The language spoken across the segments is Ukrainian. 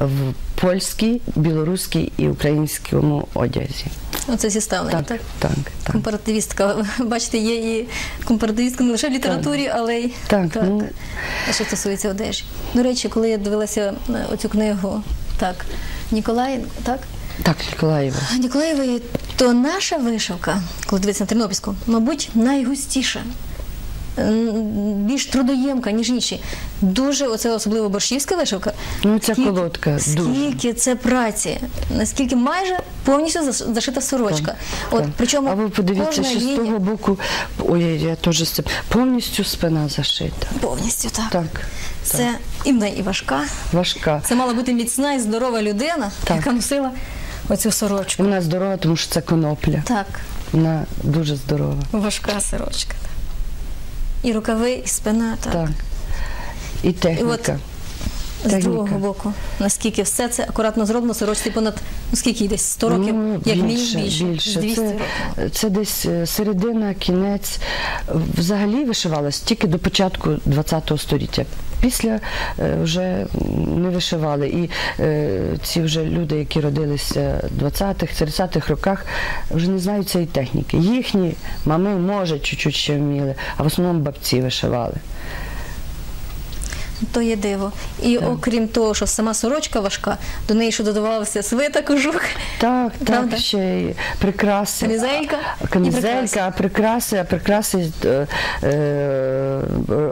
в польській, білоруській і українському одязі. Оце зіставлення, Так, так? так, так. Компаративістка. Бачите, є і компаративістка не лише в літературі, але й Так, ну. що стосується одежі. До речі, коли я дивилася е, оцю книгу, так, Ніколай, так? Так, Ніколаєва. Ніколаєвої, то наша вишивка, коли дивитися на Тернопільську, мабуть, найгустіша. Більш трудоємка, ніж інші. Дуже, оце особливо борщівська вишивка. Ну, ця Скільки- колодка дуже. Скільки це праці, наскільки майже повністю зашита сорочка. От, Так. причому а ви подивіться, що з того боку, ой, я теж з цим, повністю спина зашита. повністю так. Так, Це і в і важка. важка. Це мала бути міцна і здорова людина, Так. яка носила оцю сорочку. Вона здорова, тому що це конопля. Так, Вона дуже здорова. важка сорочка. І рукави, і спина, так. Так. І техніка. З Техніка. другого боку, наскільки все це акуратно зроблено, сорочці понад ну скільки десь 100 років, Ну, як мінімум більше, більше, більше. 200 Це, років. це десь е, середина, кінець. Взагалі вишивалось тільки до початку ХХ століття. Після е, вже не вишивали. І е, ці вже люди, які родилися в 20-х, 30-х роках, вже не знають цієї техніки. Їхні мами, може, чуть-чуть ще вміли, а в основному бабці вишивали. То є диво. І окрім того, що сама сорочка важка, до неї ще додавався свита, кожух. Так, Правда? так, ще й прикраси. Камізелька А- Камізелька, а прикраси, а прикраси е, е,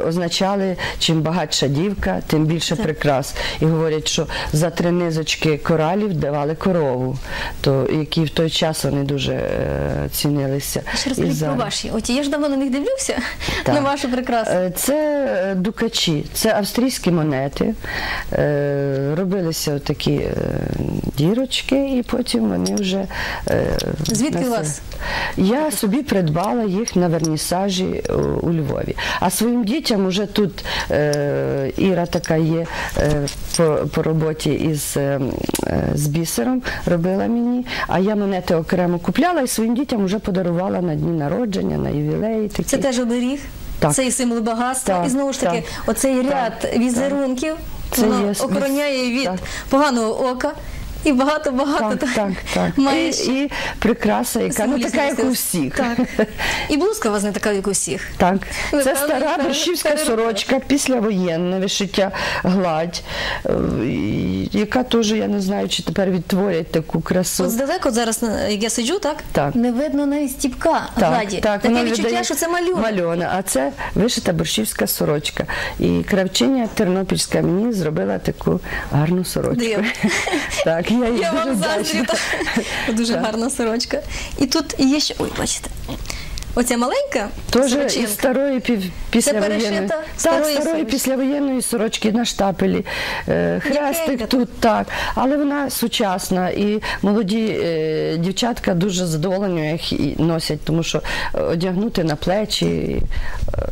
означали, чим багатша дівка, тим більше прикрас. І говорять, що за три низочки коралів давали корову, то, які в той час вони дуже е, цінилися. Ще розкажіть про ваші. От я ж давно на них дивлюся, Так. на ваші прикраси. Е, Це е, дукачі, це австрійські монети. Е, Робилися такі е, дірочки, і потім вони вже. е, Звідки у вас? Я собі придбала їх на вернісажі у Львові. А своїм дітям уже тут Іра така є по, роботі із, з бісером, робила мені, а я монети окремо купляла і своїм дітям вже подарувала на дні народження, на ювілеї. Такі. Це теж оберіг, Так. цей символ багатства. Так, і знову ж таки, так. оцей ряд так. візерунків, воно охороняє від так. поганого ока. І багато-багато Так, так, так. має І, і прикраса, яка ну, така, як у всіх. Так. І блузка у вас не така, як у всіх. Так, Ви це стара борщівська сорочка, післявоєнне вишиття гладь, е, яка теж, я не знаю, чи тепер відтворять таку красу. От здалеку зараз, е, як я сиджу, так? Так. Не видно навіть стіпка гладі. Таке відчуття, що це малюнок. Мальона, а це вишита борщівська сорочка. І кравчиня Тернопільська мені зробила таку гарну сорочку. Так, я, їй Я дуже вам вдячна. заздрю. та- Дуже Так. гарна сорочка. І тут є ще, ой, бачите, оця маленька сорочинка. із старої пів, післявоєнної. перешита Так, старої старої сорочки. післявоєнної сорочки на штапелі. Е, Хрестик М'якенька тут так. Але вона сучасна і молоді е, дівчатка дуже задоволені їх і носять, тому що е, одягнути на плечі. е,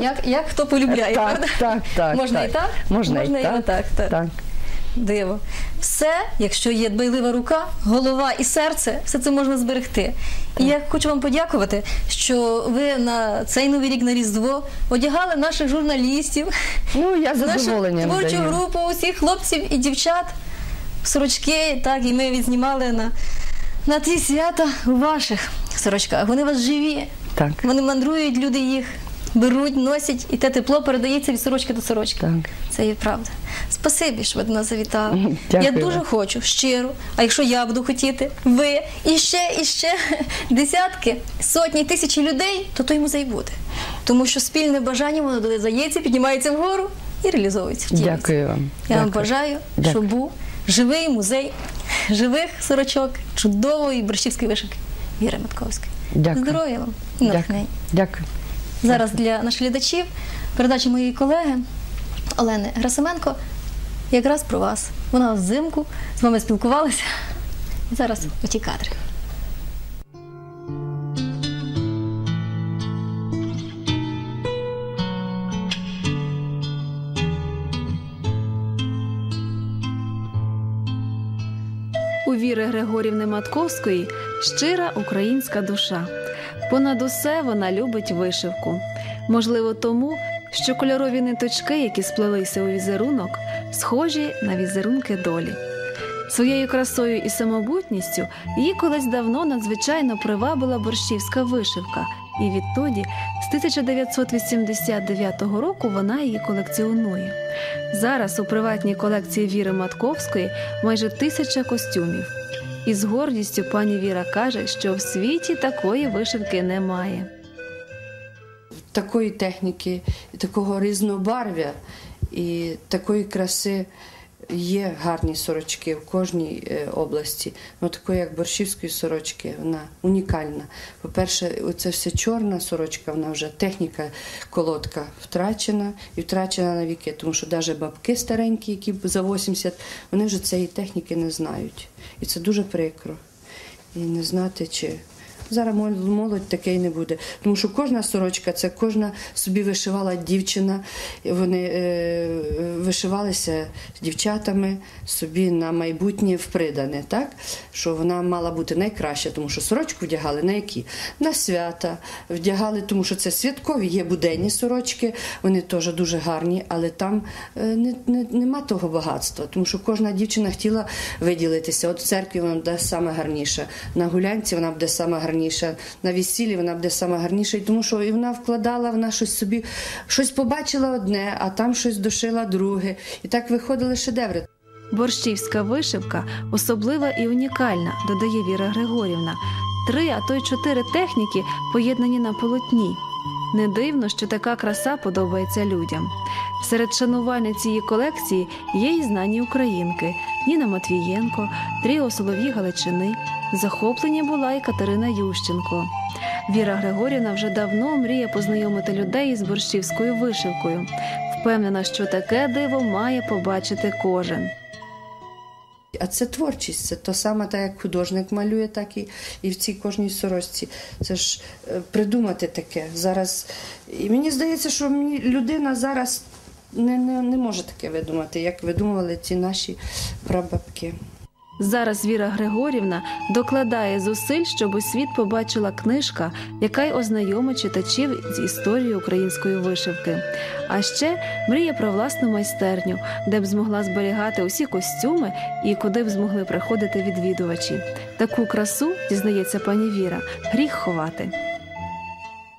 Як, як хто полюбляє, так, правда? так, так, Можна так. і так? Можна, і і так. отак, так. так. Диво. Все, якщо є дбайлива рука, голова і серце, все це можна зберегти. І я хочу вам подякувати, що ви на цей новий рік на Різдво одягали наших журналістів, Ну, я нашу творчу даю. групу, усіх хлопців і дівчат, сорочки, так, і ми відзнімали на, на ті свята у ваших сорочках. Вони у вас живі. Так. Вони мандрують, люди їх беруть, носять, і те тепло передається від сорочки до сорочки. Так. Це є правда. Спасибі, що ви до нас завітали. Дякую Я дуже хочу, щиро. А якщо я буду хотіти, ви і ще, і ще десятки, сотні, тисячі людей, то той музей буде. Тому що спільне бажання воно додається, піднімається вгору і реалізовується. втілюється. Дякую вам. Я вам бажаю, Дякую. щоб був живий музей живих сорочок, чудової борщівської вишивки Віри Матковської. Дякую. Здоров'я вам і Дякую. Дякую. Зараз для наших глядачів передача моєї колеги Олени Грасименко якраз про вас. Вона взимку з вами спілкувалася. І зараз оті кадри. У Віри Григорівни Матковської щира українська душа. Понад усе вона любить вишивку. Можливо, тому, що кольорові ниточки, які сплелися у візерунок, схожі на візерунки долі. Своєю красою і самобутністю її колись давно надзвичайно привабила борщівська вишивка, і відтоді, з 1989 року, вона її колекціонує. Зараз у приватній колекції Віри Матковської майже тисяча костюмів. І з гордістю пані Віра каже, що в світі такої вишивки немає. такої техніки, такого різнобарв'я і такої краси є гарні сорочки в кожній е, області. Ну, такої, як борщівської сорочки, вона унікальна. По-перше, оце все чорна сорочка, вона вже техніка колодка втрачена і втрачена на віки, тому що навіть бабки старенькі, які за 80, вони вже цієї техніки не знають. І це дуже прикро. І не знати, чи Зараз мол- молодь таке й не буде. Тому що кожна сорочка, це кожна собі вишивала дівчина. Вони е, вишивалися дівчатами собі на майбутнє впридане, так? Що вона мала бути найкраща, тому що сорочку вдягали на які? На свята вдягали, тому що це святкові, є буденні сорочки, вони теж дуже гарні, але там е, не, не, нема того багатства, тому що кожна дівчина хотіла виділитися. От в церкві вона буде саме на гулянці вона буде саме гарніша, на весіллі вона буде сама гарніша, тому що і вона вкладала, вона щось собі щось побачила одне, а там щось дошила друге. І так виходили шедеври. Борщівська вишивка особлива і унікальна, додає Віра Григорівна. Три, а то й чотири техніки поєднані на полотні. Не дивно, що така краса подобається людям. Серед шанувальниць цієї колекції є і знані українки Ніна Матвієнко, Тріо Солов'ї Галичини. Захоплення була і Катерина Ющенко. Віра Григорівна вже давно мріє познайомити людей із борщівською вишивкою. Впевнена, що таке диво має побачити кожен. А це творчість, це то саме, так як художник малює, так і, і в цій кожній сорочці. Це ж е, придумати таке зараз. І мені здається, що мені людина зараз не, не, не може таке видумати, як видумували ці наші прабабки. Зараз Віра Григорівна докладає зусиль, щоб у світ побачила книжка, яка й ознайомить читачів з історією української вишивки. А ще мріє про власну майстерню, де б змогла зберігати усі костюми і куди б змогли приходити відвідувачі. Таку красу, дізнається пані Віра, гріх ховати.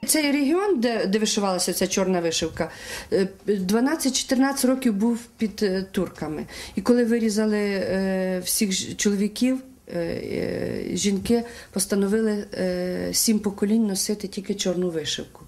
Цей регіон, де, де вишивалася ця чорна вишивка, е, 12-14 років був під е, турками. І коли вирізали е, всіх чоловіків, е, е, жінки постановили е, сім поколінь носити тільки чорну вишивку.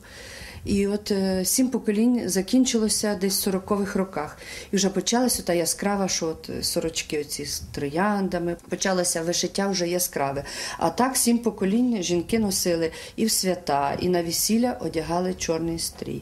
І от е, сім поколінь закінчилося десь в 40-х роках. І вже почалася та яскрава, що от е, сорочки оці з трояндами, почалося вишиття вже яскраве. А так сім поколінь жінки носили і в свята, і на весілля одягали чорний стрій.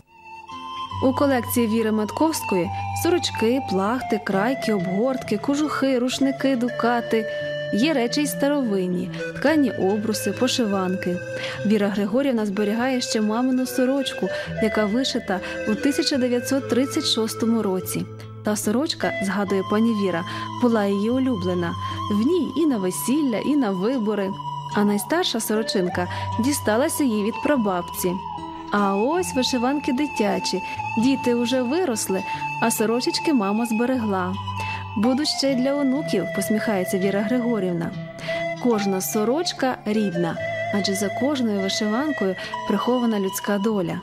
У колекції Віри Матковської сорочки, плахти, крайки, обгортки, кожухи, рушники, дукати. Є речі й старовинні, ткані обруси, пошиванки. Віра Григорівна зберігає ще мамину сорочку, яка вишита у 1936 році. Та сорочка, згадує пані Віра, була її улюблена. В ній і на весілля, і на вибори. А найстарша сорочинка дісталася їй від прабабці. А ось вишиванки дитячі. Діти уже виросли, а сорочечки мама зберегла. Будуть ще й для онуків, посміхається Віра Григорівна. Кожна сорочка рідна, адже за кожною вишиванкою прихована людська доля.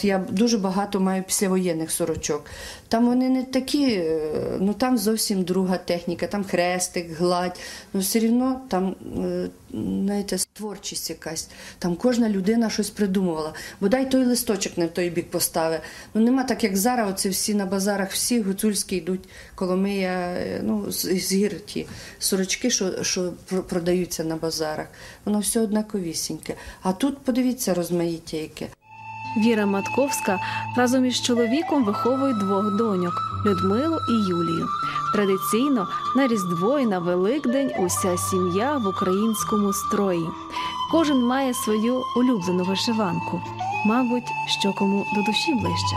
Я дуже багато маю післявоєнних сорочок. Там вони не такі, е, ну там зовсім друга техніка, там хрестик, гладь. Ну все рівно там, е, знаєте, творчість якась. Там кожна людина щось придумувала. Бодай той листочок не в той бік поставив. Ну нема так, як зараз. Оце всі на базарах, всі гуцульські йдуть, Коломия, е, ну з гір ті сорочки, що, що продаються на базарах. Воно все однаковісіньке. А тут подивіться розмаїття яке. Віра Матковська разом із чоловіком виховує двох доньок Людмилу і Юлію. Традиційно на Різдво і на Великдень уся сім'я в українському строї. Кожен має свою улюблену вишиванку. Мабуть, що кому до душі ближче.